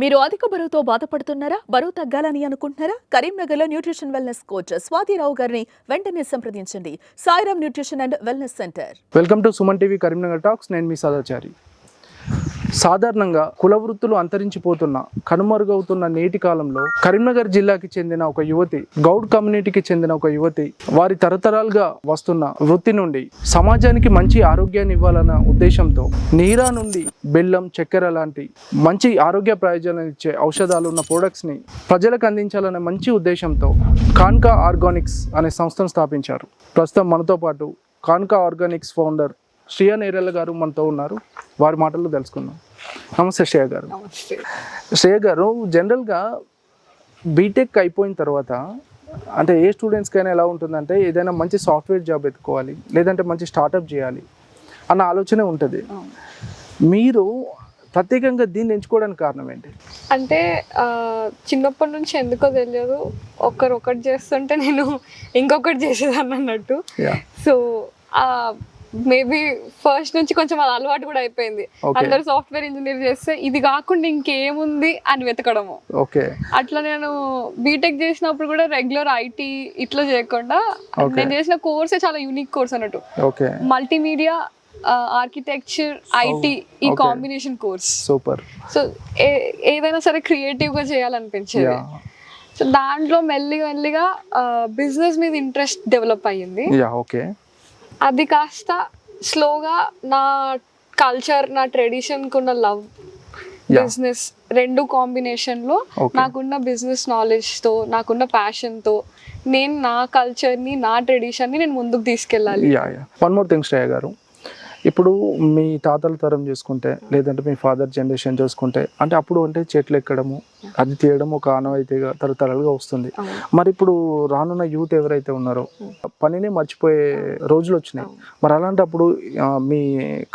మీరు అధిక బరువుతో బాధపడుతున్నారా? బరువు తగ్గాలని అనుకుంటున్నారా? కరీంనగర్లో న్యూట్రిషన్ వెల్నెస్ కోచ్ స్వాతిరావు గారిని వెంటనే సంప్రదించండి. Sairam nutrition and wellness centre. Welcome to Suman TV Karimnagar talks. నేను మీ సదాచారి. సాధారణంగా కుల వృత్తులు అంతరించిపోతున్న కనుమరుగవుతున్న నేటి కాలంలో కరీంనగర్ జిల్లాకి చెందిన ఒక యువతి గౌడ్ కమ్యూనిటీకి చెందిన ఒక యువతి వారి తరతరాలుగా వస్తున్న వృత్తి నుండి సమాజానికి మంచి ఆరోగ్యాన్ని ఇవ్వాలన్న ఉద్దేశంతో నీరా నుండి బెల్లం చక్కెర లాంటి మంచి ఆరోగ్య ప్రయోజనాలు ఇచ్చే ఔషధాలు ఉన్న products ని ప్రజలకు అందించాలనే మంచి ఉద్దేశంతో కాన్కా ఆర్గానిక్స్ అనే సంస్థను స్థాపించారు. ప్రస్తుతం మనతో పాటు కాన్కా ఆర్గానిక్స్ ఫౌండర్ శ్రియా నేరెల్ల గారు మనతో ఉన్నారు. వారి మాటల్లో తెలుసుకుందాం. నమస్తే శ్రేయ గారు. శ్రేయ గారు జనరల్గా బీటెక్ అయిపోయిన తర్వాత అంటే ఏ స్టూడెంట్స్కైనా ఎలా ఉంటుందంటే ఏదైనా మంచి సాఫ్ట్వేర్ జాబ్ ఎత్తుకోవాలి లేదంటే మంచి స్టార్టప్ చేయాలి అన్న ఆలోచన ఉంటుంది. మీరు ప్రత్యేకంగా దీన్ని ఎంచుకోవడానికి కారణం ఏంటి? అంటే చిన్నప్పటి నుంచి ఎందుకో తెలియదు. ఒకరు ఒకటి చేస్తుంటే నేను ఇంకొకటి చేసేదాన్ని అన్నట్టు. సో మేబీ ఫస్ట్ నుంచి కొంచెం అది అలవాటు కూడా అయిపోయింది. అందరు సాఫ్ట్వేర్ ఇంజనీర్ చేస్తే ఇది కాకుండా ఇంకేముంది అని వెతకడము. ఓకే అట్లా నేను బీటెక్ చేసినప్పుడు కూడా రెగ్యులర్ ఐటీ ఇట్లా చేయకుండా. నేను చేసిన కోర్సే చాలా యూనిక్ కోర్స్ అన్నట్టు. ఓకే మల్టీమీడియా ఆర్కిటెక్చర్ ఐటీ ఈ. కాంబినేషన్ కోర్స్ సూపర్ సో ఏదైనా సరే క్రియేటివ్గా చేయాలనిపించేది. సో దాంట్లో మెల్లిగా మెల్లిగా బిజినెస్ మీద ఇంట్రెస్ట్ డెవలప్ అయ్యింది. ఓకే అది కాస్త స్లోగా నా కల్చర్ నా ట్రెడిషన్ కున్న లవ్. బిజినెస్ రెండు కాంబినేషన్లో Okay. నాకున్న బిజినెస్ నాలెడ్జ్తో నాకున్న ప్యాషన్తో నేను నా కల్చర్ని నా ట్రెడిషన్ని నేను ముందుకు తీసుకెళ్ళాలి వన్ మోర్ థింగ్ శ్రేయ గారు ఇప్పుడు మీ తాతల తరం చూసుకుంటే లేదంటే మీ ఫాదర్ జనరేషన్ చూసుకుంటే అంటే అప్పుడు అంటే చెట్లు ఎక్కడము అది తీయడం ఒక ఆనవాయితీగా తరతరాలుగా వస్తుంది. మరి ఇప్పుడు రానున్న యూత్ ఎవరైతే ఉన్నారో పనిని మర్చిపోయే రోజులు వచ్చినాయి. మరి అలాంటప్పుడు మీ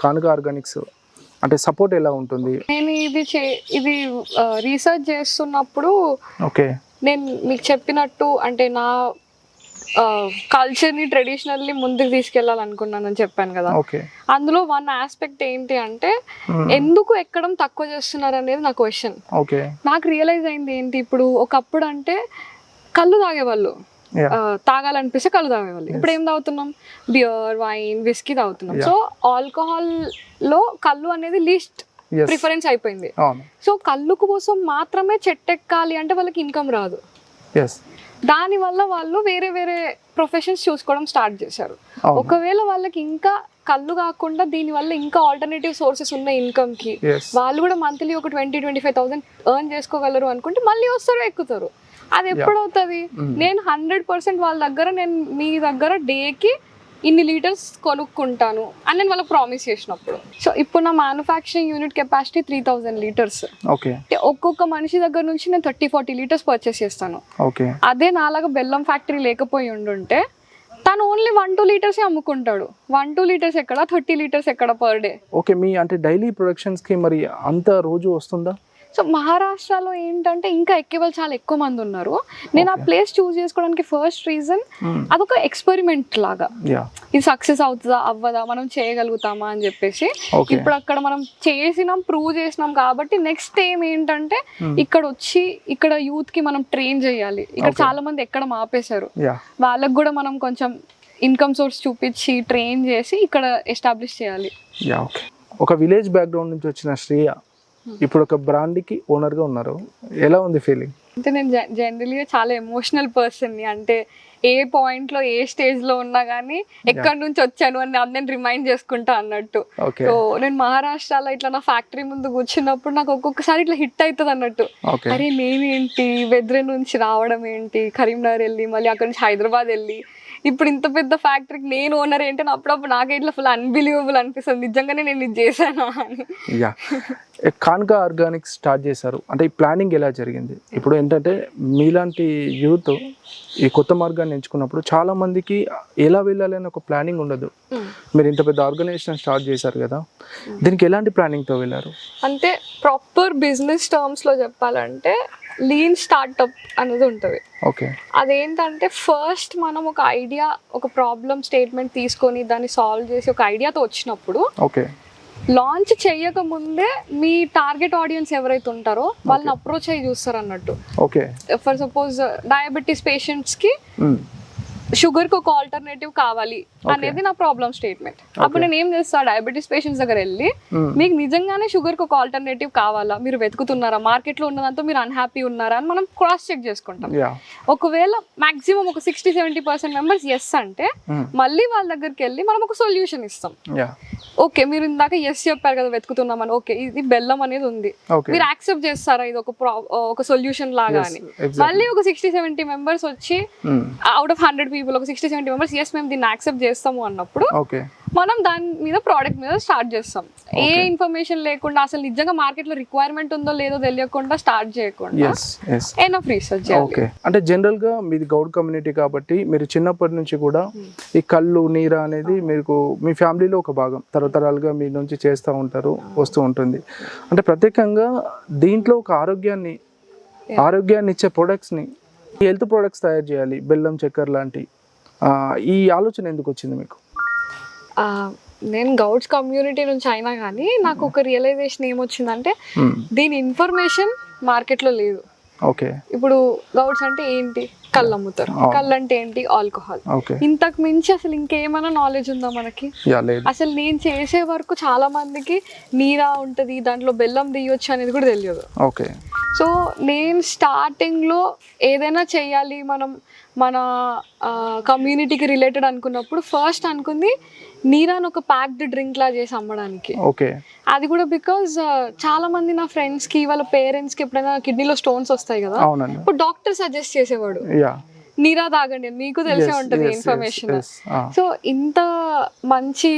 కానుక ఆర్గానిక్స్ అంటే సపోర్ట్ ఎలా ఉంటుంది? నేను ఇది ఇది రీసెర్చ్ చేస్తున్నప్పుడు ఓకే. నేను మీకు చెప్పినట్టు అంటే నా కల్చర్ని ట్రెడిషనల్లీ ముందుకు తీసుకెళ్ళాలనుకున్నానని చెప్పాను కదా. అందులో వన్ ఆస్పెక్ట్ ఏంటి అంటే ఎందుకు ఎక్కడం తక్కువ చేస్తున్నారు అనేది నా క్వశ్చన్ నాకు రియలైజ్ అయింది ఏంటి ఇప్పుడు ఒకప్పుడు అంటే కళ్ళు తాగేవాళ్ళు. తాగాలనిపిస్తే కళ్ళు తాగేవాళ్ళు. ఇప్పుడు ఏం తాగుతున్నాం? బియర్ వైన్ విస్కీ తాగుతున్నాం. సో ఆల్కహాల్లో కళ్ళు అనేది లీస్ట్ ప్రిఫరెన్స్ అయిపోయింది. సో కళ్ళు కోసం మాత్రమే చెట్టెక్కాలి అంటే వాళ్ళకి ఇన్కమ్ రాదు. దానివల్ల వాళ్ళు వేరే వేరే ప్రొఫెషన్స్ చూసుకోవడం స్టార్ట్ చేశారు. ఒకవేళ వాళ్ళకి ఇంకా కళ్ళు కాకుండా దీనివల్ల ఇంకా ఆల్టర్నేటివ్ సోర్సెస్ ఉన్న ఇన్కమ్కి వాళ్ళు కూడా మంత్లీ ఒక twenty twenty five thousand earn చేసుకోగలరు అనుకుంటే మళ్ళీ వస్తారు ఎక్కుతారు. అది ఎప్పుడవుతుంది? నేను హండ్రెడ్ పర్సెంట్ వాళ్ళ దగ్గర నేను మీ దగ్గర డేకి ఇన్ని లీటర్స్ కొనుక్కుంటాను అని నేను వాళ్ళకి ప్రామిస్ చేసినప్పుడు. సో ఇప్పుడు నా manufacturing unit capacity three thousand litres okay ఒక్కొక్క మనిషి దగ్గర నుంచి నేను థర్టీ ఫార్టీ లీటర్స్ పర్చేస్ చేస్తాను. ఓకే అదే నాలాగా బెల్లం ఫ్యాక్టరీ లేకపోయి ఉండుంటే తను ఓన్లీ వన్ టూ లీటర్స్ అమ్ముకుంటాడు. వన్ టూ లీటర్స్ ఎక్కడ థర్టీ లీటర్స్ ఎక్కడ పర్ డే ఓకే మీ అంటే డైలీ ప్రొడక్షన్స్కి మరి అంత రోజు వస్తుందా? సో మహారాష్ట్రలో ఏంటంటే ఇంకా ఎక్కే వాళ్ళు చాలా ఎక్కువ మంది ఉన్నారు. నేను ఆ ప్లేస్ చూస్ చేసుకోవడానికి ఫస్ట్ రీజన్ అదొక ఎక్స్పెరిమెంట్ లాగా. ఇది సక్సెస్ అవుతుందా అవ్వదా మనం చేయగలుగుతామా అని చెప్పేసి ఇప్పుడు అక్కడ మనం చేసినాం ప్రూవ్ చేసినాం కాబట్టి నెక్స్ట్ ఏం ఏంటంటే ఇక్కడ వచ్చి ఇక్కడ యూత్కి మనం ట్రైన్ చేయాలి. ఇక్కడ చాలా మంది ఎక్కడ ఆపేశారు యా వాళ్ళకు కూడా మనం కొంచెం ఇన్కమ్ సోర్స్ చూపించి ట్రైన్ చేసి ఇక్కడ ఎస్టాబ్లిష్ చేయాలి. ఒక విలేజ్ బ్యాక్గ్రౌండ్ నుంచి వచ్చిన శ్రేయ ఇప్పుడు ఒక బ్రాండ్కి ఓనర్గా ఉన్నారు. ఎలా ఉంది ఫీలింగ్? అంటే నేను జనరల్గా చాలా ఎమోషనల్ పర్సన్ని. అంటే ఏ point లో ఏ stage లో ఉన్నా కానీ ఎక్కడి నుంచి వచ్చాను అని నేను రిమైండ్ చేసుకుంటా అన్నట్టు. సో నేను మహారాష్ట్రలో ఇట్లా నా ఫ్యాక్టరీ ముందు కూర్చున్నప్పుడు నాకు ఒక్కొక్కసారి ఇట్లా హిట్ అవుతుంది అన్నట్టు. అరే నేనేంటి? వెద్రే నుంచి రావడం ఏంటి? కరీంనగర్ వెళ్ళి మళ్ళీ అక్కడ నుంచి హైదరాబాద్ వెళ్ళి ఇప్పుడు ఇంత పెద్ద ఫ్యాక్టరీకి నేను ఓనర్ ఏంటి అని అప్పుడప్పుడు నాకే ఇట్లా ఫుల్ అన్బిలీవబుల్ అనిపిస్తుంది. నిజంగానే నేను ఇది చేశానా అని. యా. కాన్కా ఆర్గానిక్స్ స్టార్ట్ చేశారు. అంటే ఈ ప్లానింగ్ ఎలా జరిగింది? ఇప్పుడు ఏంటంటే మీలాంటి యూత్ ఈ కొత్త మార్గాన్ని ఎంచుకున్నప్పుడు చాలా మందికి ఎలా వెళ్ళాలి అని ఒక ప్లానింగ్ ఉండదు. మీరు ఇంత పెద్ద ఆర్గనైజేషన్ స్టార్ట్ చేశారు కదా. దీనికి ఎలాంటి ప్లానింగ్తో వెళ్ళారు? అంటే ప్రాపర్ బిజినెస్ టర్మ్స్లో చెప్పాలంటే లీన్ స్టార్ట్అప్ అనేది ఉంటుంది. ఓకే. అదేంటంటే ఫస్ట్ మనం ఒక ఐడియా ఒక ప్రాబ్లమ్ స్టేట్మెంట్ తీసుకొని దాన్ని సాల్వ్ చేసి ఒక ఐడియాతో వచ్చినప్పుడు ఓకే. లాంచ్ చేయక ముందే మీ టార్గెట్ ఆడియన్స్ ఎవరైతే ఉంటారో వాళ్ళని అప్రోచ్ అయ్యి చూస్తారు అన్నట్టు. ఓకే. ఫర్ సపోజ్ డయాబెటీస్ పేషెంట్స్కి షుగర్కి ఒక ఆల్టర్నేటివ్ కావాలి అనేది నా ప్రాబ్లమ్ స్టేట్మెంట్. అప్పుడు నేను ఏం చేస్తా డయాబెటీస్ పేషెంట్స్ దగ్గర వెళ్ళి మీకు నిజంగానే షుగర్కి ఒక ఆల్టర్నేటివ్ కావాలా? మీరు వెతుకుతున్నారా? మార్కెట్లో ఉన్నదంతా మీరు అన్హ్యాపీ ఉన్నారా? అని మనం క్రాస్ చెక్ చేసుకుంటాం. ఒకవేళ మాక్సిమం ఒక sixty seventy percent members yes అంటే మళ్ళీ వాళ్ళ దగ్గరికి వెళ్ళి మనం ఒక సొల్యూషన్ ఇస్తాం. ఓకే మీరు ఇందాక ఎస్ చెప్పారు కదా వెతుకుతున్నామని. ఓకే ఇది బెల్లం అనేది ఉంది. మీరు యాక్సెప్ట్ చేస్తారా ఇది ఒక ఒక సొల్యూషన్ లాగా అని. మళ్ళీ ఒక సిక్స్టీ సెవెంటీ మెంబర్స్ వచ్చి అవుట్ ఆఫ్ హండ్రెడ్ పీపుల్ ఒక సిక్స్టీ సెవెంటీ మెంబర్స్ ఎస్ మేము దీన్ని యాక్సెప్ట్ చేస్తాము అన్నప్పుడు మనం దాని మీద ప్రోడక్ట్ మీద స్టార్ట్ చేస్తాం. ఏ ఇన్ఫర్మేషన్ లేకుండా అసలు నిజంగా మార్కెట్లో రిక్వైర్మెంట్ ఉందో లేదో తెలియకుండా స్టార్ట్ చేయకుండా ఎనఫ్ రీసెర్చ్ ఓకే అంటే జనరల్గా మీది గౌడ్ కమ్యూనిటీ కాబట్టి మీరు చిన్నప్పటి నుంచి కూడా ఈ కళ్ళు నీర అనేది మీకు మీ ఫ్యామిలీలో ఒక భాగం. తరతరాలుగా మీ నుంచి చేస్తూ ఉంటారు వస్తూ ఉంటుంది. అంటే ప్రత్యేకంగా దీంట్లో ఒక ఆరోగ్యాన్ని ఆరోగ్యాన్ని ఇచ్చే products ని హెల్త్ ప్రొడక్ట్స్ తయారు చేయాలి. బెల్లం చక్కెర లాంటి. ఈ ఆలోచన ఎందుకు వచ్చింది మీకు? నేను గౌడ్స్ కమ్యూనిటీ నుంచి అయినా కానీ నాకు ఒక రియలైజేషన్ ఏమొచ్చిందంటే దీని ఇన్ఫర్మేషన్ మార్కెట్లో లేదు. ఓకే. ఇప్పుడు గౌడ్స్ అంటే ఏంటి? కళ్ళు అమ్ముతారు కళ్ళు అంటే ఏంటి? ఆల్కహాల్. ఇంతకు మించి అసలు ఇంకేమైనా నాలెడ్జ్ ఉందా మనకి? అసలు నేను చేసే వరకు చాలా మందికి నీరా ఉంటది దాంట్లో బెల్లం తీయొచ్చు అనేది కూడా తెలియదు. ఓకే. సో నేను స్టార్టింగ్లో ఏదైనా చేయాలి మనం మన కమ్యూనిటీకి రిలేటెడ్ అనుకున్నప్పుడు ఫస్ట్ అనుకుంది నీరాని ఒక ప్యాక్డ్ డ్రింక్ లా చేసి అమ్మడానికి. ఓకే. అది కూడా బికాజ్ చాలా మంది నా ఫ్రెండ్స్కి వాళ్ళ పేరెంట్స్కి ఎప్పుడైనా కిడ్నీలో స్టోన్స్ వస్తాయి కదా. అవునండి. ఇప్పుడు డాక్టర్ సజెస్ట్ చేసేవాడు. యా నీరా తాగండి. మీకు తెలిసే ఉంటది ఇన్ఫర్మేషన్. Ah. సో ఇంత మంచి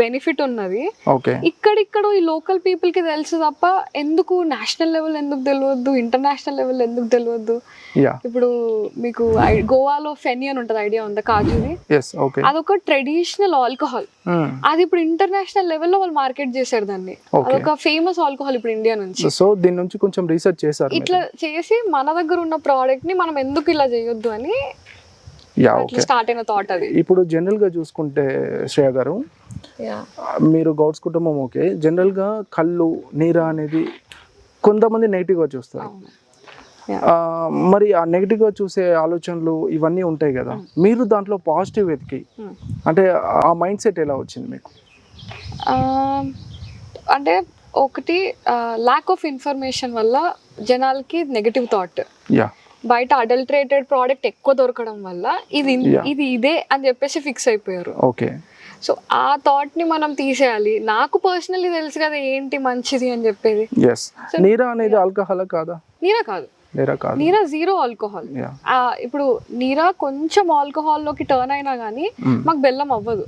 బెనిఫిట్ ఉన్నది ఇక్కడిక్కడ ఈ లోకల్ పీపుల్కి తెలుసు తప్ప ఎందుకు నేషనల్ లెవెల్ ఎందుకు తెలియద్దు ఇంటర్నేషనల్ లెవెల్ ఎందుకు తెలియద్దు యా ఇప్పుడు మీకు గోవాలో ఫెనీ అని ఉంటుంది ఐడియా ఉందా కాజుది అదొక ట్రెడిషనల్ ఆల్కహాల్ అది ఇప్పుడు ఇంటర్నేషనల్ లెవెల్లో వాళ్ళు మార్కెట్ చేశారు దాన్ని. అదొక ఫేమస్ ఆల్కహాల్ ఇప్పుడు ఇండియా నుంచి సో దీని నుంచి కొంచెం రీసెర్చ్ చేశారు. ఇట్లా చేసి మన దగ్గర ఉన్న ప్రోడక్ట్ని మనం ఎందుకు ఇలా చేయొద్దు అని ఓకే స్టార్ట్ అయిన థాట్ అది. ఇప్పుడు జనరల్గా చూసుకుంటే శ్రేయ గారు మీరు గౌడ్స్ కుటుంబం ఓకే జనరల్గా కళ్ళు నీర అనేది కొంతమంది నెగిటివ్గా చూస్తారు. మరి ఆ నెగిటివ్గా చూసే ఆలోచనలు ఇవన్నీ ఉంటాయి కదా. మీరు దాంట్లో పాజిటివ్ వెతికి Hmm. అంటే ఆ మైండ్ సెట్ ఎలా వచ్చింది మీకు? అంటే ఒకటి ల్యాక్ ఆఫ్ ఇన్ఫర్మేషన్ వల్ల జనాలకి నెగటివ్ థాట్ యా బయట అడల్టరేటెడ్ ప్రోడక్ట్ ఎక్కువ దొరకడం వల్ల ఇది. ఇది ఇదే అని చెప్పేసి ఫిక్స్ అయిపోయారు. ఓకే సో ఆ థాట్ని మనం తీసేయాలి. నాకు పర్సనల్లీ తెలుసు కదా ఏంటి మంచిది అని చెప్పేది. ఎస్ నీరా అనేది ఆల్కహాల్ కాదా? నీరా కాదు. నీరా కాదు. నీరా జీరో ఆల్కహాల్ ఇప్పుడు నీరా కొంచెం ఆల్కహాల్లోకి టర్న్ అయినా కానీ Mm. మాకు బెల్లం అవ్వదు.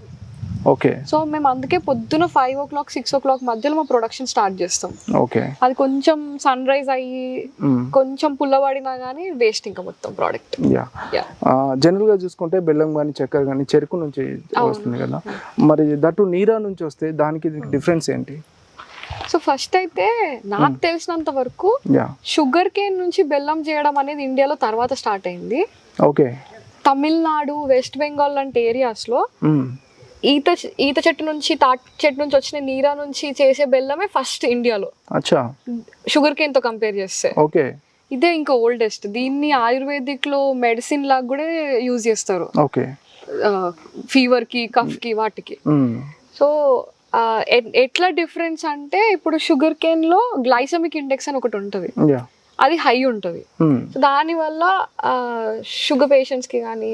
ఓకే సో మేము అందుకే పొద్దున five o'clock six o'clock మధ్యలో మా ప్రొడక్షన్ స్టార్ట్ చేస్తాం. ఓకే అది కొంచెం సన్ రైజ్ అయ్యి మ్మ్. కొంచెం పుల్లబడినా కానీ వేస్ట్ ఇంకా మొత్తం ప్రోడక్ట్ యా యా జనరల్గా చూసుకుంటే బెల్లం కానీ చక్కెర కానీ చెరుకు నుంచి వస్తుంది కదా. మరి దట్టు నీరా నుంచి వస్తే దానికి డిఫరెన్స్ ఏంటి? సో ఫస్ట్ అయితే నాకు తెలిసినంత వరకు యా షుగర్ కేన్ నుంచి బెల్లం చేయడం అనేది ఇండియాలో తర్వాత స్టార్ట్ అయింది. ఓకే తమిళనాడు వెస్ట్ బెంగాల్ లాంటి ఏరియాస్లో ఈత ఈత చెట్టు నుంచి తాటి చెట్టు నుంచి వచ్చిన నీరా నుంచి చేసే బెల్లమే ఫస్ట్ ఇండియాలో. అచ్చా. షుగర్ కేన్తో కంపేర్ చేస్తే. ఓకే. ఇదే ఇంకా ఓల్డెస్ట్. దీన్ని ఆయుర్వేదిక్లో మెడిసిన్ లాగా కూడా యూజ్ చేస్తారు. ఓకే. ఫీవర్కి కఫ్కి వాటికి సో ఎట్లా డిఫరెన్స్ అంటే ఇప్పుడు షుగర్ కేన్లో గ్లైసమిక్ ఇండెక్స్ అని ఒకటి ఉంటుంది. అది హై ఉంటుంది. సో దానివల్ల షుగర్ పేషెంట్స్కి కానీ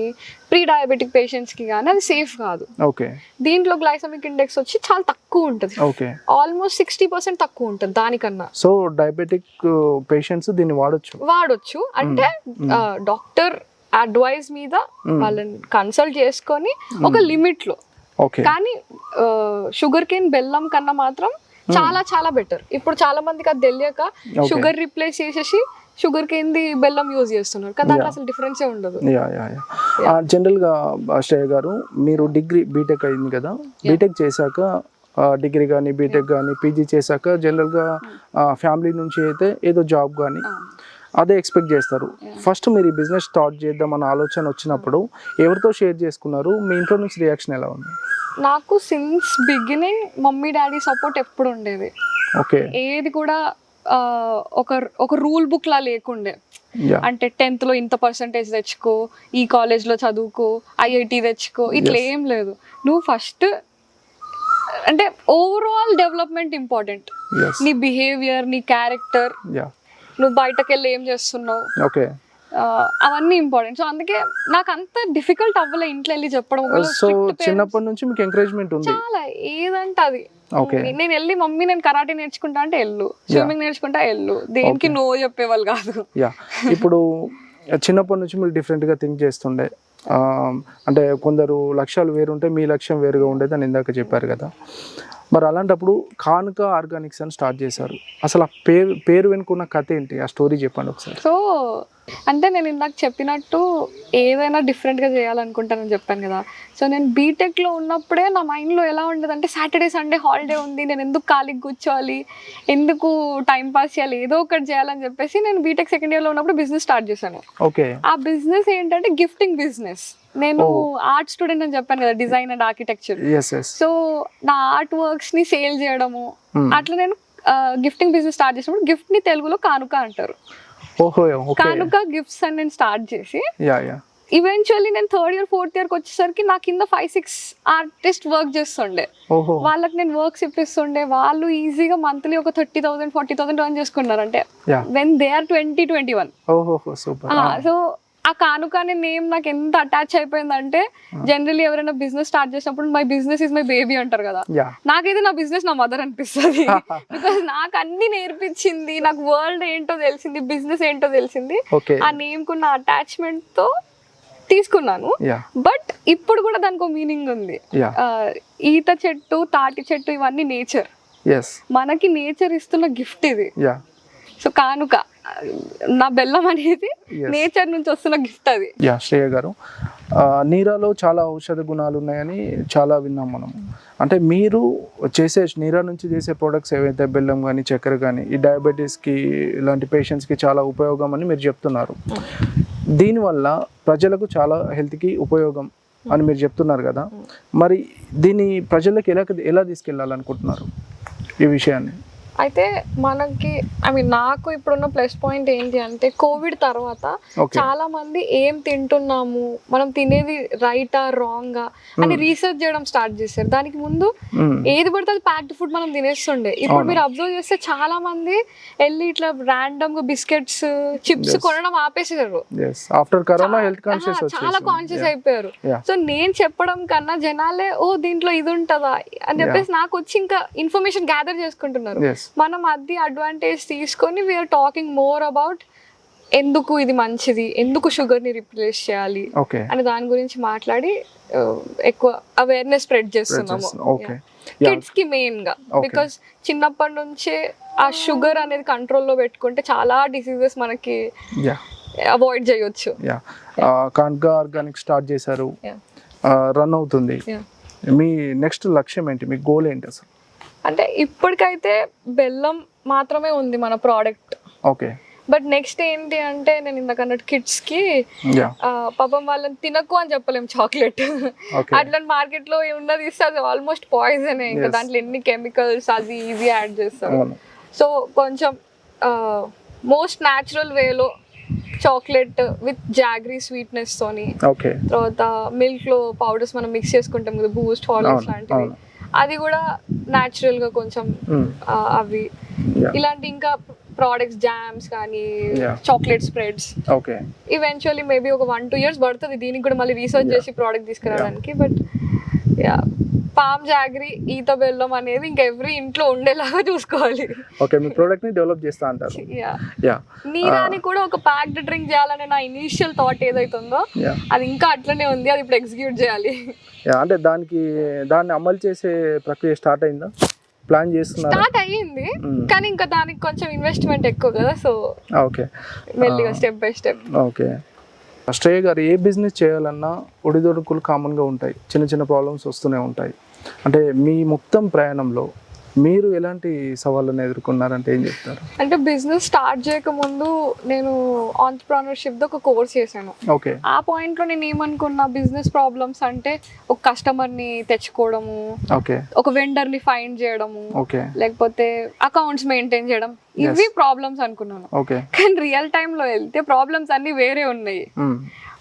ప్రీ డయాబెటిక్ పేషెంట్స్కి కానీ అది సేఫ్ కాదు. ఓకే దీంట్లో గ్లైసమిక్ ఇండెక్స్ వచ్చి చాలా తక్కువ ఉంటుంది. ఓకే ఆల్మోస్ట్ సిక్స్టీ పర్సెంట్ తక్కువ ఉంటుంది దానికన్నా. సో డయాబెటిక్ పేషెంట్స్ దీన్ని వాడొచ్చు? వాడొచ్చు. అంటే డాక్టర్ అడ్వైస్ మీద వాళ్ళని కన్సల్ట్ చేసుకొని ఒక లిమిట్లో. ఓకే కానీ షుగర్ కేన్ బెల్లం కన్నా మాత్రం చాలా చాలా బెటర్ ఇప్పుడు చాలా మందికి అది తెలియక షుగర్ రీప్లేస్ చేసేసి షుగర్ కేన్ ది బెల్లం యూజ్ చేస్తున్నారు. దాంట్లో అసలు డిఫరెన్సే ఉండదు. యా యా యా జనరల్గా శ్రేయ గారు మీరు డిగ్రీ బీటెక్ అయింది కదా? బీటెక్ చేశాక డిగ్రీ కానీ బీటెక్ కానీ పీజీ చేశాక జనరల్గా ఫ్యామిలీ నుంచి అయితే ఏదో జాబ్ కానీ అదే ఎక్స్పెక్ట్ చేస్తారు. ఫస్ట్ మీరు ఈ బిజినెస్ స్టార్ట్ చేద్దామన్న ఆలోచన వచ్చినప్పుడు ఎవరితో షేర్ చేసుకున్నారు? మీ ఇంట్లో నుంచి రియాక్షన్ ఎలా ఉంది? నాకు since beginning mummy daddy support ఎప్పుడు ఉండేది. ఓకే ఏది కూడా ఒక ఒక రూల్ బుక్ లా లేకుండే. అంటే టెన్త్లో ఇంత పర్సంటేజ్ తెచ్చుకో ఈ కాలేజ్లో చదువుకో ఐఐటి తెచ్చుకో ఇట్లా ఏం లేదు. నువ్వు ఫస్ట్ అంటే ఓవరాల్ డెవలప్మెంట్ ఇంపార్టెంట్ నీ బిహేవియర్ నీ క్యారెక్టర్ యా నువ్వు బయటకు వెళ్ళి ఏం చేస్తున్నావు? ఓకే. అవన్నీ ఇంపార్టెంట్ సో అందుకే నాకు అంత డిఫికల్ట్ అవ్వలే ఇంట్లో వెళ్ళి చెప్పడం. సో చిన్నప్పటి నుంచి మీకు ఎంకరేజ్మెంట్ ఉంది? చాలా. ఏదంటే అది. నేను వెళ్ళి మమ్మీ నేను కరాటే నేర్చుకుంటా అంటే ఎల్లు స్విమ్మింగ్ నేర్చుకుంటా ఎల్లు దేనికి నో చెప్పేవాళ్ళు కాదు. యా ఇప్పుడు చిన్నప్పటి నుంచి మీరు డిఫరెంట్గా థింక్ చేస్తుండే. అంటే కొందరు లక్ష్యాలు వేరుంటే మీ లక్ష్యం వేరుగా ఉండేది అని ఇందాక చెప్పారు కదా. మరి అలాంటప్పుడు కానుక ఆర్గానిక్స్ అని స్టార్ట్ చేశారు. అసలు ఆ పేరు పేరు వెనుకున్న కథ ఏంటి? ఆ స్టోరీ చెప్పండి ఒకసారి. సో అంటే నేను ఇందాక చెప్పినట్టు ఏదైనా డిఫరెంట్గా చేయాలనుకుంటానని చెప్పాను కదా. సో నేను బీటెక్లో ఉన్నప్పుడే నా మైండ్లో ఎలా ఉండేదంటే సాటర్డే సండే హాలిడే ఉంది. నేను ఎందుకు ఖాళీకి కూర్చోవాలి? ఎందుకు టైం పాస్ చేయాలి? ఏదో ఒకటి చేయాలని చెప్పేసి నేను బీటెక్ సెకండ్ ఇయర్లో ఉన్నప్పుడు బిజినెస్ స్టార్ట్ చేశాను. ఓకే ఆ బిజినెస్ ఏంటంటే గిఫ్టింగ్ బిజినెస్ నేను ఆర్ట్ స్టూడెంట్ అని చెప్పాను కదా డిజైన్ అండ్ ఆర్కిటెక్చర్ సో నా ఆర్ట్ వర్క్స్ని సేల్ చేయడము. అట్లా నేను గిఫ్టింగ్ బిజినెస్ స్టార్ట్ చేసినప్పుడు గిఫ్ట్ని తెలుగులో కానుక అంటారు. కానుక గిఫ్ట్స్ అని నేను స్టార్ట్ చేసి ఈవెన్చువల్లీ నేను థర్డ్ ఇయర్ ఫోర్త్ ఇయర్కి వచ్చేసరికి నా కింద ఫైవ్ సిక్స్ ఆర్టిస్ట్ వర్క్ చేస్తుండే. వాళ్ళకి నేను వర్క్స్ ఇప్పిస్తుండే. వాళ్ళు ఈజీగా మంత్లీ ఒక thirty thousand forty thousand earn చేసుకున్నారు అంటే when they are twenty twenty one so ఆ కానుక అనే నేమ్ నాకు ఎంత అటాచ్ అయిపోయిందంటే జనరల్లీ ఎవరైనా బిజినెస్ స్టార్ట్ చేసినప్పుడు my business is my baby అంటారు కదా. నాకైతే నా బిజినెస్ నా మదర్ అనిపిస్తుంది. బికాస్ నాకు అన్ని నేర్పించింది నాకు వరల్డ్ ఏంటో తెలిసింది బిజినెస్ ఏంటో తెలిసింది. ఆ నేమ్ కున్న అటాచ్మెంట్తో తీసుకున్నాను బట్ ఇప్పుడు కూడా దానికి మీనింగ్ ఉంది. ఈత చెట్టు తాటి చెట్టు ఇవన్నీ నేచర్ మనకి నేచర్ ఇస్తున్న గిఫ్ట్ ఇది. సో కానుక. నా బెల్లం అనేది. నేచర్ నుంచి వస్తున్న గిఫ్ట్ అది. యా శ్రేయ గారు. నీరాలో చాలా ఔషధ గుణాలు ఉన్నాయని చాలా విన్నాం మనం. అంటే మీరు చేసే నీరా నుంచి చేసే ప్రోడక్ట్స్ ఏవైతే బెల్లం కానీ చక్కెర కానీ ఈ డయాబెటీస్కి ఇలాంటి పేషెంట్స్కి చాలా ఉపయోగం అని మీరు చెప్తున్నారు. దీనివల్ల ప్రజలకు చాలా హెల్త్కి ఉపయోగం అని మీరు చెప్తున్నారు కదా. మరి దీన్ని ప్రజలకు ఎలా ఎలా తీసుకెళ్ళాలనుకుంటున్నారు ఈ విషయాన్ని? అయితే మనకి ఐ మీన్ నాకు ఇప్పుడున్న ప్లస్ పాయింట్ ఏంటి అంటే కోవిడ్ తర్వాత చాలా మంది ఏం తింటున్నాము? మనం తినేది రైటా రాంగా అని రీసెర్చ్ చేయడం స్టార్ట్ చేశారు. దానికి ముందు ఏది పడితే అది ప్యాక్డ్ ఫుడ్ మనం తినేస్తుండే. ఇప్పుడు మీరు అబ్జర్వ్ చేస్తే చాలా మంది వెళ్ళి ఇట్లా ర్యాండమ్గా బిస్కెట్స్ చిప్స్ కొనడం ఆపేసారు yes after corona health conscious ఆహా, చాలా కాన్షియస్ అయిపోయారు. సో నేను చెప్పడం కన్నా జనాలే ఓ దీంట్లో ఇది ఉంటదా? అని చెప్పేసి నాకు వచ్చి ఇంకా ఇన్ఫర్మేషన్ గ్యాదర్ చేసుకుంటున్నారు. మనం అది అడ్వాంటేజ్ తీసుకొని వీఆర్ టాకింగ్ మోర్ అబౌట్ ఎందుకు ఇది మంచిది? ఎందుకు షుగర్ని రిప్లేస్ చేయాలి? అని దాని గురించి మాట్లాడి ఎక్కువ అవేర్నెస్ స్ప్రెడ్ చేస్తున్నాము. కిడ్స్కి మెయిన్గా. బికాస్ చిన్నప్పటి నుంచే ఆ షుగర్ అనేది కంట్రోల్లో పెట్టుకుంటే చాలా డిసీజెస్ మనకి యా అవాయిడ్ చేయొచ్చు. యా కాన్గా ఆర్గానిక్ స్టార్ట్ చేశారు. రన్ అవుతుంది. మీ నెక్స్ట్ లక్ష్యం ఏంటి? మీ గోల్ ఏంటి అసలు? అంటే ఇప్పటికైతే బెల్లం మాత్రమే ఉంది మన ప్రోడక్ట్. ఓకే. బట్ నెక్స్ట్ ఏంటి అంటే నేను ఇందాక అన్నట్టు కిడ్స్కి పాపం వాళ్ళని తినకు అని చెప్పలేం చాక్లెట్. అట్లాంటి మార్కెట్లో ఉన్నది ఇస్తే అది ఆల్మోస్ట్ పాయిజన్. ఇంకా. దాంట్లో ఎన్ని కెమికల్స్ అది ఇది యాడ్ చేస్తారు. అవును. సో కొంచెం మోస్ట్ న్యాచురల్ వేలో చాక్లెట్ విత్ జాగ్రీ స్వీట్నెస్ తోని తర్వాత మిల్క్లో పౌడర్స్ మనం మిక్స్ చేసుకుంటాం కదా బూస్ట్ హార్లిక్స్ లాంటివి. అది కూడా న్యాచురల్గా కొంచెం Mm. ఆ, అవి. ఇలాంటి ఇంకా ప్రోడక్ట్స్ జామ్స్ కానీ. Chocolate spreads okay eventually maybe ఒక వన్ టూ ఇయర్స్ పడుతుంది. దీనికి కూడా మళ్ళీ రీసెర్చ్ చేసి ప్రోడక్ట్ తీసుకురావడానికి బట్ యా పామ్ జాగ్రీ ఈత బెల్లం అనేది ఇంకా ఎవ్రీ ఇంట్లో ఉండేలాగా చూసుకోవాలి. ఓకే మీ ప్రోడక్ట్ని డెవలప్ చేస్తా అంటారు. యా. నీరాని కూడా ఒక ప్యాక్డ్ డ్రింక్ చేయాలనే నా ఇనీషియల్ థాట్ ఏదైతే ఉందో అది ఇంకా అట్లనే ఉంది అది ఇప్పుడు ఎగ్జిక్యూట్ చేయాలి. యా అంటే దానికి దాన్ని అమలు చేసే ప్రక్రియ స్టార్ట్ అయిందా? ప్లాన్ చేస్తున్నారా? స్టార్ట్ అయ్యింది Mm. కానీ ఇంకా దానికి కొంచెం ఇన్వెస్ట్మెంట్ ఎక్కువ కదా సో ఓకే. మెల్లిగా step by step okay. Shreya గారు ఏ బిజినెస్ చేయాలన్నా ఒడిదొడుకులు కామన్గా ఉంటాయి. చిన్న చిన్న ప్రాబ్లమ్స్ వస్తూనే ఉంటాయి. అంటే మీ మొత్తం ప్రయాణంలో మీరు ఎలాంటి సవాళ్ళను ఎదుర్కొన్నారంటే ఏం చెప్తారు? అంటే బిజినెస్ స్టార్ట్ చేయకముందు నేను ఆంటర్ప్రినర్షిప్ ఒక కోర్స్ చేశాను. ఓకే. ఆ పాయింట్లో నేను ఏమనుకున్నా బిజినెస్ ప్రాబ్లమ్స్ అంటే ఒక కస్టమర్ని తెచ్చుకోవడము ఓకే. ఒక వెండర్ని ఫైండ్ చేయడము ఓకే. లేకపోతే అకౌంట్స్ మెయింటైన్ చేయడం ఇవి ప్రాబ్లమ్స్ అనుకున్నాను. ఓకే. కానీ రియల్లో వెళ్తే ప్రాబ్లమ్స్ అన్ని వేరే ఉన్నాయి.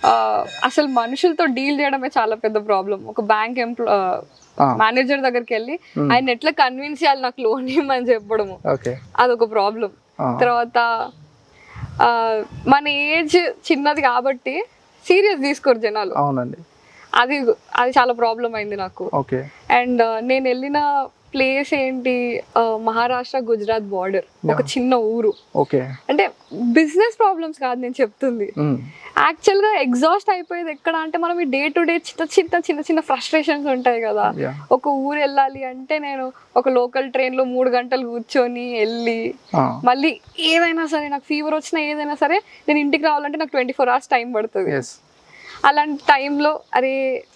ఆ, అసలు మనుషులతో డీల్ చేయడమే చాలా పెద్ద ప్రాబ్లం ఒక బ్యాంక్ ఎంప్లా. మేనేజర్ దగ్గరికి వెళ్ళి ఆయన ఎట్లా కన్విన్స్ చేయాలి నాకు లోన్ ఇవ్వమని చెప్పడము. ఓకే. అదొక ప్రాబ్లం. తర్వాత ఆ, మన ఏజ్ చిన్నది కాబట్టి సీరియస్ తీసుకోరు జనాలు. అవునండి. అది అది చాలా ప్రాబ్లం అయింది నాకు. అండ్ నేను వెళ్ళిన ప్లేస్ ఏంటి? మహారాష్ట్ర గుజరాత్ బార్డర్ ఒక చిన్న ఊరు. ఓకే. అంటే బిజినెస్ ప్రాబ్లమ్స్ కాదు నేను చెప్తుంది. మ్మ్. యాక్చువల్గా ఎగ్జాస్ట్ అయిపోయేది ఎక్కడ అంటే మనం ఈ డే టు డే చిన్న చిన్న చిన్న చిన్న ఫ్రస్ట్రేషన్స్ ఉంటాయి కదా. ఒక ఊరు వెళ్ళాలి అంటే నేను ఒక లోకల్ ట్రైన్లో మూడు గంటలు కూర్చొని వెళ్ళి. మళ్ళీ ఏదైనా సరే నాకు ఫీవర్ వచ్చినా ఏదైనా సరే నేను ఇంటికి రావాలంటే నాకు ట్వంటీ ఫోర్ అవర్స్ టైం పడుతుంది అలాంటి టైంలో అరే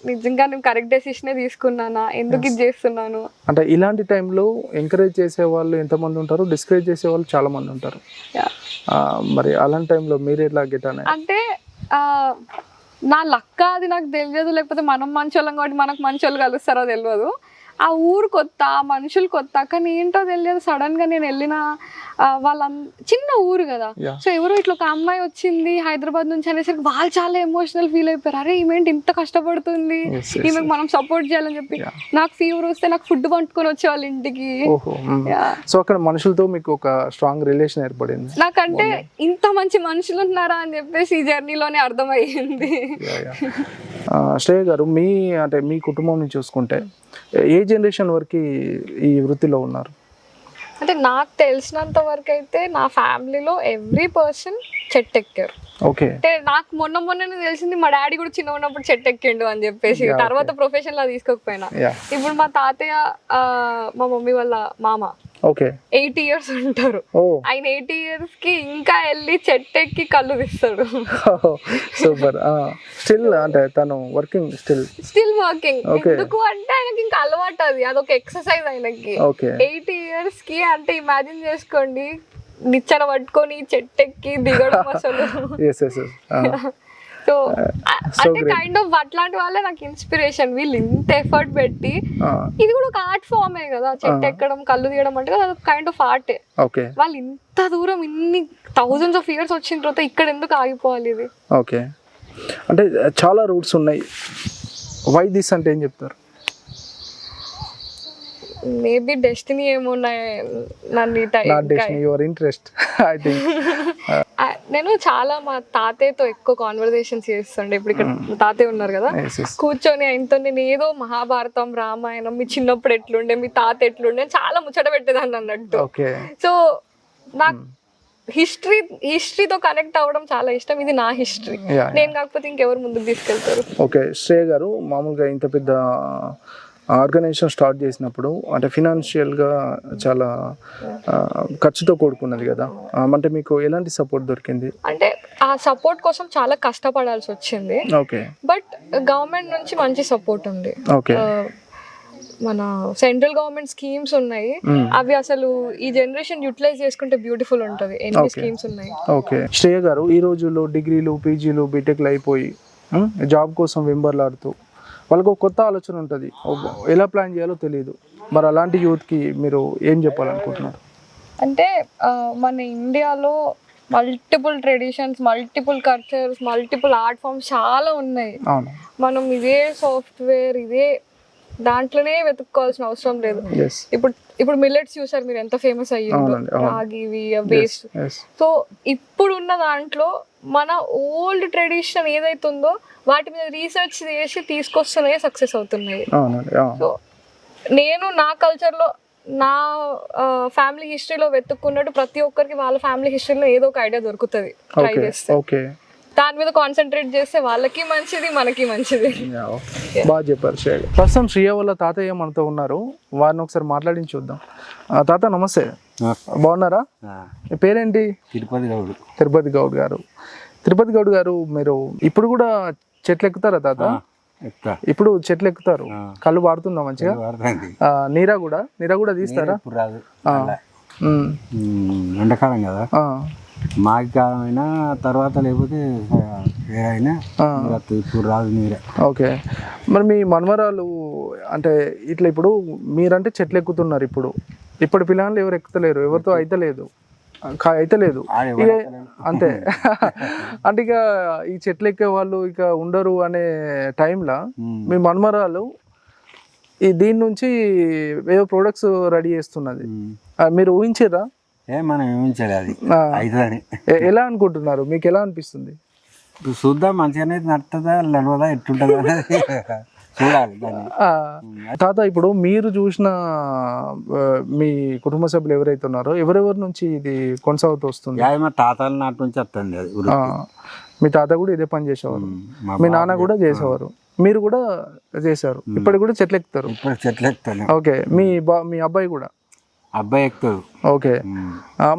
నిజంగా నేను కరెక్ట్ డెసిషనే తీసుకున్నానా? ఎందుకు ఇది చేస్తున్నాను? అంటే ఇలాంటి టైంలో ఎంకరేజ్ చేసే వాళ్ళు ఎంతమంది ఉంటారు డిస్కరేజ్ చేసే వాళ్ళు చాలా మంది ఉంటారు మరి అలాంటి టైంలో మీరు ఎట్లా గెట్ అంటే నా లక్క అది నాకు తెలియదు లేకపోతే మనం మంచోళ్ళం కాబట్టి మనకు మంచోళ్ళు కలుస్తారో తెలియదు. ఆ ఊరు కొత్త ఆ మనుషులు కొత్త. కానీ ఏంటో తెలియదు. సడన్గా నేను వెళ్ళిన వాళ్ళ చిన్న ఊరు కదా. సో ఎవరో ఇట్లా ఒక అమ్మాయి వచ్చింది హైదరాబాద్ నుంచి అనేసరికి వాళ్ళు చాలా ఎమోషనల్ ఫీల్ అయిపోయారు. అరే ఈమెంట్ ఇంత కష్టపడుతుంది? ఈమెకు మనం సపోర్ట్ చేయాలని చెప్పి. నాకు ఫీవర్ వస్తే నాకు ఫుడ్ పండుకొని వచ్చే వాళ్ళ ఇంటికి. సో అక్కడ మనుషులతో మీకు ఒక స్ట్రాంగ్ రిలేషన్ ఏర్పడింది. నాకంటే ఇంత మంచి మనుషులు ఉన్నారా అని చెప్పేసి ఈ జర్నీలోనే అర్థమయ్యింది. శ్రేయ గారు మీ అంటే మీ కుటుంబం నుంచి చూసుకుంటే ఏ జనరేషన్ వరకు ఈ వృత్తిలో ఉన్నారు? అంటే నాకు తెలిసినంత వరకు అయితే నా ఫ్యామిలీలో ఎవ్రీ పర్సన్ చెట్టు ఎక్కారు ఓకే. అంటే నాకు మొన్న మొన్ననే తెలిసింది మా డాడీ కూడా చిన్న ఉన్నప్పుడు చెట్టు ఎక్కిండు అని చెప్పేసి. తర్వాత ప్రొఫెషన్ లా తీసుకోకపోయినా. ఇప్పుడు మా తాతయ్య మా మమ్మీ వాళ్ళ మామ. ఓకే. ఎయిటీ ఇయర్స్ ఉంటారు. ఆయన ఎయిటీ ఇయర్స్కి ఇంకా వెళ్ళి చెట్టు ఎక్కి కళ్ళు తీస్తాడు. సూపర్. స్టిల్ అంటే తను వర్కింగ్ స్టిల్. Still working. ఎందుకు అంటే ఆయనకి ఇంకా అలవాటు అది. అదొక ఎక్సర్సైజ్ ఆయనకి. ఎయిటీ ఇయర్స్కి అంటే ఇమాజిన్ చేసుకోండి. నిచ్చెన పట్టుకొని చెట్టు ఎక్కి దిగడం అసలు. సో అంటే. కైండ్ ఆఫ్ అట్లాంటి వాళ్ళే నాకు ఇన్స్పిరేషన్ వీళ్ళు ఇంత ఎఫర్ట్ పెట్టి ఇది కూడా ఒక ఆర్ట్ ఫామే కదా చెట్టు ఎక్కడం కళ్ళు తీయడం అంటే అదొక కైండ్ ఆఫ్ ఆర్టే ఓకే. వాళ్ళు ఇంత దూరం ఇన్ని థౌజండ్స్ ఆఫ్ ఇయర్స్ వచ్చిన తర్వాత ఇక్కడ ఎందుకు ఆగిపోవాలి ఇది? ఓకే. అంటే చాలా రూట్స్ ఉన్నాయి. వై దిస్ అంటే ఏం చెప్తారు? మేబీ డెస్టినీ ఏమున్నాయి నన్ను యువర్ ఇంట్రెస్ట్ ఐ థింక్ ఆ, నేను చాలా మా తాతయ్యతో ఎక్కువ కాన్వర్సేషన్స్ చేస్తుండే. ఇప్పుడు ఇక్కడ మా తాతయ్య ఉన్నారు కదా. కూర్చొని ఆయనతో నేను ఏదో మహాభారతం రామాయణం మీ చిన్నప్పుడు ఎట్లుండే మీ తాత ఎట్లుండే చాలా ముచ్చట పెట్టేదాన్ని అన్నట్టు. ఓకే సో నాకు హిస్టరీ హిస్టరీతో కనెక్ట్ అవ్వడం చాలా ఇష్టం. ఇది నా హిస్టరీ నేను కాకపోతే ఇంకెవరు ముందుకు తీసుకెళ్తారు? ఓకే శ్రేయ గారు మామూలుగా ఇంత పెద్ద ఆర్గనైజేషన్ స్టార్ట్ చేసినప్పుడు అంటే ఫినాన్షియల్గా చాలా ఖర్చుతో కూడుకున్నది కదా. అంటే మీకు ఎలాంటి సపోర్ట్ దొరికింది? అంటే ఆ సపోర్ట్ కోసం చాలా కష్టపడాల్సి వచ్చింది. ఓకే. బట్ గవర్నమెంట్ నుంచి మంచి సపోర్ట్ ఉంది. ఓకే. మన సెంట్రల్ గవర్నమెంట్ స్కీమ్స్ ఉన్నాయి. అవి అసలు ఈ జనరేషన్ యూటిలైజ్ చేసుకుంటే బ్యూటిఫుల్ ఉంటది. ఎన్ని. స్కీమ్స్ ఉన్నాయి. ఓకే. శ్రేయ గారు ఈ రోజుల్లో డిగ్రీలు పీజీలు బీటెక్లు అయిపోయి జాబ్ కోసం వెంబర్లాడుతూ వాళ్ళకు ఒక కొత్త ఆలోచన ఉంటుంది. ఎలా ప్లాన్ చేయాలో తెలియదు మరి అలాంటి యూత్కి మీరు ఏం చెప్పాలనుకుంటున్నారు? అంటే మన ఇండియాలో multiple traditions multiple cultures multiple art forms చాలా ఉన్నాయి. మనం ఇదే సాఫ్ట్వేర్ ఇదే దాంట్లోనే వెతుక్కోవాల్సిన అవసరం లేదు. ఇప్పుడు ఇప్పుడు మిల్లెట్స్ చూసారు మీరు ఎంత ఫేమస్ అయ్యిందో. రాగివి బేస్ ఎస్ సో ఇప్పుడున్న దాంట్లో మన ఓల్డ్ ట్రెడిషన్ ఏదైతుందో వాటి మీద రీసెర్చ్ చేసి తీసుకొస్తున్నాయి సక్సెస్ అవుతున్నాయి. సో నేను నా కల్చర్లో నా ఫ్యామిలీ హిస్టరీలో వెతుక్కున్నట్టు ప్రతి ఒక్కరికి వాళ్ళ ఫ్యామిలీ హిస్టరీలో ఏదో ఒక ఐడియా దొరుకుతుంది. ట్రై చేస్తే. దాని మీద కాన్సన్ట్రేట్ చేస్తే వాళ్ళకి మంచిది మనకి మంచిది. బాగా చెప్పారు శ్రేయ. ప్రస్తుతం శ్రీయ వాళ్ళ తాతయ్య మనతో ఉన్నారు. వారిని ఒకసారి మాట్లాడించి చూద్దాం. ఆ, తాత నమస్తే. బాగున్నారా? పేరేంటి? తిరుపతి గౌడు. తిరుపతి గౌడ్ గారు. తిరుపతి గౌడ్ గారు మీరు ఇప్పుడు కూడా చెట్లు ఎక్కుతారా తాత ఇప్పుడు చెట్లు ఎక్కుతారు. కళ్ళు పారుతుందా మంచిగా? నీరా కూడా? నీరా కూడా తీస్తారా? రాదు. ఎండాకాలం కదా. ఆ. మాకి తర్వాత లేకపోతే. ఇప్పుడు రాదు నీరే. ఓకే. మరి మీ మనవరాలు అంటే ఇట్లా ఇప్పుడు మీరంటే చెట్లు ఎక్కుతున్నారు ఇప్పుడు. ఇప్పుడు పిల్లలు ఎవరు ఎక్కుతలేరు ఎవరితో అయితే లేదు అయితే లేదు ఇక. అంతే. అంటే ఇక ఈ చెట్లు ఎక్కే వాళ్ళు ఇక ఉండరు అనే టైంలో. మీ మనమరాలు ఈ దీని నుంచి ఏవో ప్రోడక్ట్స్ రెడీ చేస్తున్నది. మీరు ఊహించారా ఏ మనం అది. అవుతుందని ఎలా అనుకుంటున్నారు? మీకు ఎలా అనిపిస్తుంది? చూద్దాం మంచిగానే నడుతుందా నడవదా ఎట్టుంటుందా అనేది చూడాలి తాత ఇప్పుడు మీరు చూసిన మీ కుటుంబ సభ్యులు ఎవరైతే ఉన్నారో ఎవరెవరి నుంచి ఇది కొనసాగుతూ వస్తుంది? మా తాతల నాటి నుంచి వస్తుంది అది మీ తాత కూడా ఇదే పని చేసేవారు. మా నాన్న కూడా చేసేవారు? మీరు కూడా చేశారు? ఇప్పటికి కూడా చెట్లు ఎక్కుతారు ఇప్పుడు చెట్లు ఎక్కుతాను ఓకే. మీ బా మీ అబ్బాయి కూడా? అబ్బాయి ఎక్కుతాడు ఓకే.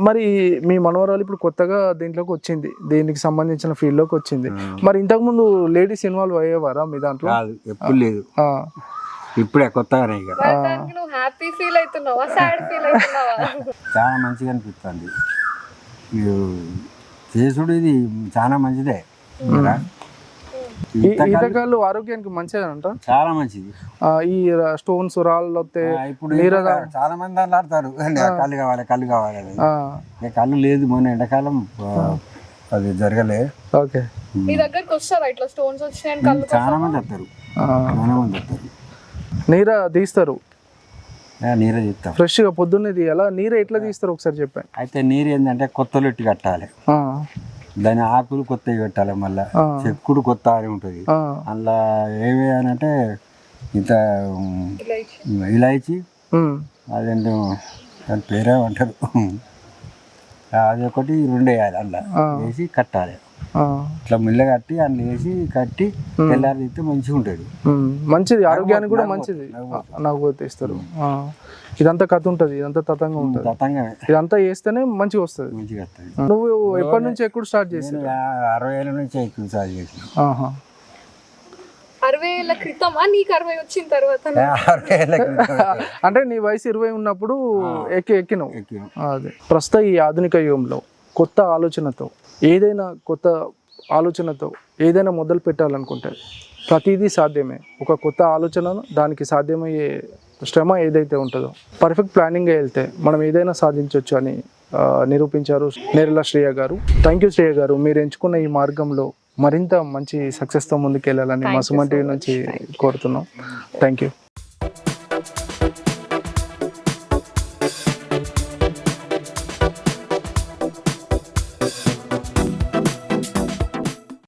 మరి మీ మనవరాలు ఇప్పుడు కొత్తగా దీంట్లోకి వచ్చింది. దీనికి సంబంధించిన ఫీల్డ్లోకి వచ్చింది మరి ఇంతకు ముందు లేడీస్ ఇన్వాల్వ్ అయ్యేవారా మీ దాంట్లో? కాదు ఎప్పుడు లేదు. ఇప్పుడే కొత్తగానే ఇక. హ్యాపీ ఫీల్ అవుతున్నావా? సాడ్ ఫీల్ అవుతున్నావా? చాలా మంచిగా అనిపిస్తుంది. మీరు చేసుడు ఇది చాలా మంచిదే. కదా? ఈ ఈతకాళ్ళు ఆరోగ్యానికి మంచిదంట చాలా మంచిది. ఆ, ఈ స్టోన్స్ రాళ్ళు వస్తే ఇప్పుడు చాలా మంది ఆడతారు. కళ్ళు కావాలి కళ్ళు కావాలి కళ్ళు లేదు మొన్న ఎండాకాలం అది జరగలే. ఓకే. నీ దగ్గరకు వస్తారా? ఇట్లా స్టోన్స్ వచ్చినాయని కళ్ళు చాలా మంది వస్తారు. ఆ, చాలా మంది వస్తారు. నీర తీస్తారు? ఆ, నీరే చెప్తాం ఫ్రెష్గా పొద్దున్నే తీయాలా? నీర ఎట్లా తీస్తారు? ఒకసారి చెప్పండి. అయితే నీరు ఏంటంటే కొత్త లొట్టి కట్టాలి. ఆ, దాని ఆకులు కొత్తవి పెట్టాలి మళ్ళీ. చెక్కుడు కొత్త ఆరి ఉంటుంది. అందులో ఏవి అని అంటే ఇంత ఉమ్, ఇలా ఇచ్చి. ఇలాచి. ఉమ్, అదేంటో దాని పేరే అంటారు అది ఒకటి రెండు వేయాలి అందులో. వేసి కట్టాలి. ఇట్లా ముళ్ళ కట్టి అందులో వేసి కట్టి తెల్లారి తీస్తే మంచిగా ఉంటుంది. మంచిది. ఆరోగ్యానికి కూడా మంచిది. నాకు తీస్తారు ఇదంతా కథ ఉంటుంది. ఇదంతా తతంగా ఉంటుంది. ఇదంతా చేస్తేనే మంచిగా వస్తుంది. మంచిగా వస్తుంది. నువ్వు ఎప్పటి నుంచి ఎప్పుడు స్టార్ట్ చేసి అరవై ఏళ్ళ నుంచి ఎక్కువ సాగు చేసిన. ఆహా. అరవై ఏళ్ళ క్రితమా? నీకు అరవై వచ్చిన తర్వాత అరవై ఏళ్ళ క్రితం అంటే నీ వయసు ఇరవై ఉన్నప్పుడు ఎక్కి ఎక్కినావు. ఎక్కిన. అదే. ప్రస్తుత ఈ ఆధునిక యుగంలో కొత్త ఆలోచనతో ఏదైనా కొత్త ఆలోచనతో ఏదైనా మొదలు పెట్టాలనుకుంటే ప్రతిదీ సాధ్యమే. ఒక కొత్త ఆలోచనను దానికి సాధ్యమయ్యే శ్రమ ఏదైతే ఉంటుందో పర్ఫెక్ట్ ప్లానింగ్ వెళ్తే మనం ఏదైనా సాధించవచ్చు అని నిరూపించారు నేరల శ్రేయ గారు. థ్యాంక్ యూ శ్రేయ గారు. మీరు ఎంచుకున్న ఈ మార్గంలో మరింత మంచి సక్సెస్తో ముందుకెళ్ళాలని మా సుమన్ టీవీ నుంచి కోరుతున్నాం. Thank you